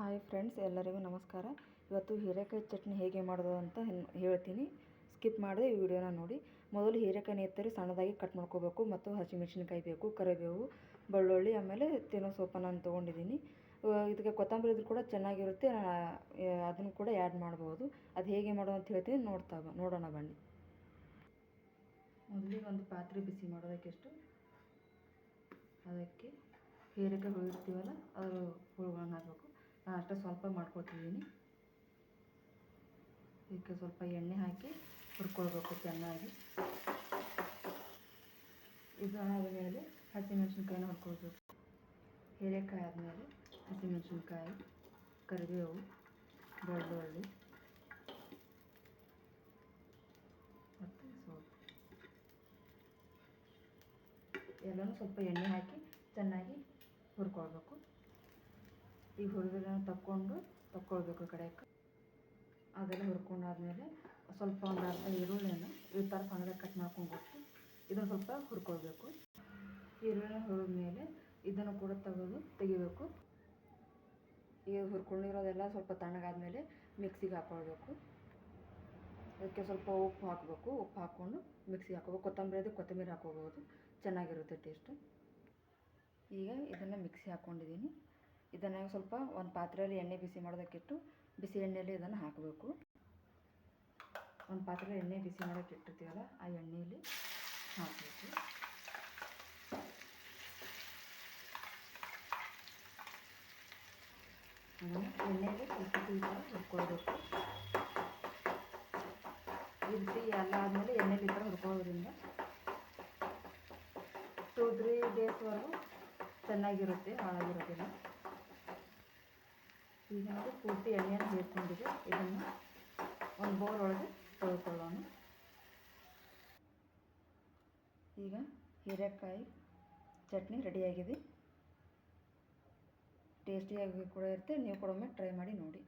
Hi friends, ಎಲ್ಲರಿಗೂ ನಮಸ್ಕಾರ. ಇವತ್ತು ಹೀರೆಕಾಯಿ ಚಟ್ನಿ ಹೇಗೆ ಮಾಡೋದು ಅಂತ ಹೇಳ್ತೀನಿ. ಸ್ಕಿಪ್ ಮಾಡಿದೆ ಈ ವಿಡಿಯೋನ ನೋಡಿ. ಮೊದಲು ಹೀರೆಕಾಯಿ ಎತ್ತರಿ ಸಣ್ಣದಾಗಿ ಕಟ್ ಮಾಡ್ಕೋಬೇಕು ಮತ್ತು ಹಸಿಮೆಣಸಿನಕಾಯಿ ಬೇಕು, ಕರಿಬೇವು, ಬೆಳ್ಳುಳ್ಳಿ, ಆಮೇಲೆ ತಿನ್ನೋ ಸೊಪ್ಪನ್ನು ನಾನು ತೊಗೊಂಡಿದ್ದೀನಿ. ಇದಕ್ಕೆ ಕೊತ್ತಂಬರಿ ಇದ್ರೂ ಕೂಡ ಚೆನ್ನಾಗಿರುತ್ತೆ. ಅದನ್ನು ಕೂಡ ಆ್ಯಡ್ ಮಾಡ್ಬೋದು. ಅದು ಹೇಗೆ ಮಾಡೋದು ಅಂತ ಹೇಳ್ತೀನಿ. ನೋಡ್ತಾ ನೋಡೋಣ ಬನ್ನಿ. ಮೊದಲಿಗೆ ಒಂದು ಪಾತ್ರೆ ಬಿಸಿ ಮಾಡೋದಕ್ಕೆಷ್ಟು ಅದಕ್ಕೆ ಹೀರೆಕಾಯಿ ಹುಳಿರ್ತೀವಲ್ಲ ಅದು ಹುಳುಗಳನ್ನ ಹಾಕಬೇಕು ಅಷ್ಟೇ ಸ್ವಲ್ಪ ಮಾಡ್ಕೊತಿದ್ದೀನಿ ಇದಕ್ಕೆ ಸ್ವಲ್ಪ ಎಣ್ಣೆ ಹಾಕಿ ಹುರ್ಕೊಳ್ಬೇಕು ಚೆನ್ನಾಗಿ. ಇದು ಆದಮೇಲೆ ಹಸಿಮೆಣ್ಸಿನ್ಕಾಯಿನ ಹುರ್ಕೊಳ್ಬೇಕು. ಹೀರೆಕಾಯಿ ಆದಮೇಲೆ ಹಸಿಮೆಣ್ಸಿನ್ಕಾಯಿ, ಕರಿಬೇವು, ಬೆಳ್ಳುಳ್ಳಿ ಮತ್ತು ಸೋಪು. ಎಲ್ಲನೂ ಸ್ವಲ್ಪ ಎಣ್ಣೆ ಹಾಕಿ ಚೆನ್ನಾಗಿ ಹುರ್ಕೊಳ್ಬೇಕು. ಈ ಹುರಿದೆಲ್ಲ ತಕ್ಕೊಂಡು ತಕ್ಕೊಳ್ಬೇಕು ಕಡೆಗೆ ಅದೆಲ್ಲ ಹುರ್ಕೊಂಡಾದ್ಮೇಲೆ ಸ್ವಲ್ಪ ಒಂದು ಅರ್ಧ ಈರುಳ್ಳಿಯನ್ನು ಈ ಥರ ಸಣ್ಣದಾಗಿ ಕಟ್ ಮಾಡ್ಕೊಂಡ್ಬಿಟ್ಟು ಇದನ್ನು ಸ್ವಲ್ಪ ಹುರ್ಕೊಳ್ಬೇಕು. ಈರುಳ್ಳಿ ಹುರಿದ ಮೇಲೆ ಇದನ್ನು ಕೂಡ ತೆಗೆದು ತೆಗಿಬೇಕು. ಈಗ ಹುರ್ಕೊಂಡಿರೋದೆಲ್ಲ ಸ್ವಲ್ಪ ತಣ್ಣಗಾದ್ಮೇಲೆ ಮಿಕ್ಸಿಗೆ ಹಾಕ್ಕೊಳ್ಬೇಕು ಅದಕ್ಕೆ ಸ್ವಲ್ಪ ಉಪ್ಪು ಹಾಕಬೇಕು. ಉಪ್ಪು ಹಾಕ್ಕೊಂಡು ಮಿಕ್ಸಿಗೆ ಹಾಕೋಬೇಕು. ಕೊತ್ತಂಬರಿ ಅದು ಕೊತ್ತಂಬರಿ ಹಾಕೋಬೋದು ಚೆನ್ನಾಗಿರುತ್ತೆ ಟೇಸ್ಟು. ಈಗ ಇದನ್ನು ಮಿಕ್ಸಿ ಹಾಕ್ಕೊಂಡಿದ್ದೀನಿ ಇದನ್ನು ಸ್ವಲ್ಪ ಒಂದು ಪಾತ್ರೆಯಲ್ಲಿ ಎಣ್ಣೆ ಬಿಸಿ ಮಾಡೋದಕ್ಕಿಟ್ಟು ಬಿಸಿ ಎಣ್ಣೆಯಲ್ಲಿ ಇದನ್ನು ಹಾಕಬೇಕು. ಒಂದು ಪಾತ್ರೆಯಲ್ಲಿ ಎಣ್ಣೆ ಬಿಸಿ ಮಾಡೋಕ್ಕೆ ಇಟ್ಟಿರ್ತೀವಲ್ಲ, ಆ ಎಣ್ಣೆಯಲ್ಲಿ ಹಾಕಬೇಕು. ಎಣ್ಣೆಯಲ್ಲಿ ಸ್ವಲ್ಪ ಹುರ್ಕೊಳ್ಬೇಕು. ಈ ರೀತಿ ಎಲ್ಲ ಆದಮೇಲೆ ಎಣ್ಣೆಲಿ ಈ ಥರ ಹುರ್ಕೊಳ್ಳೋದ್ರಿಂದ ಟೂ ತ್ರೀ ಡೇಸ್ವರೆಗೂ ಚೆನ್ನಾಗಿರುತ್ತೆ, ಹಾಳಾಗಿರೋದಿಲ್ಲ. ಈಗ ನಾವು ಪೂರ್ತಿ ಎಣ್ಣೆಯನ್ನು ಬೇಯಿಸ್ಕೊಂಡಿದೆ ಇದನ್ನು ಒಂದು ಬೌಲ್ ಒಳಗೆ ತೊಳ್ಕೊಳ್ಳೋಣ. ಈಗ ಹೀರೆಕಾಯಿ ಚಟ್ನಿ ರೆಡಿಯಾಗಿದೆ ಟೇಸ್ಟಿಯಾಗಿ ಕೂಡ ಇರುತ್ತೆ. ನೀವು ಕೂಡ ಒಮ್ಮೆ ಟ್ರೈ ಮಾಡಿ ನೋಡಿ.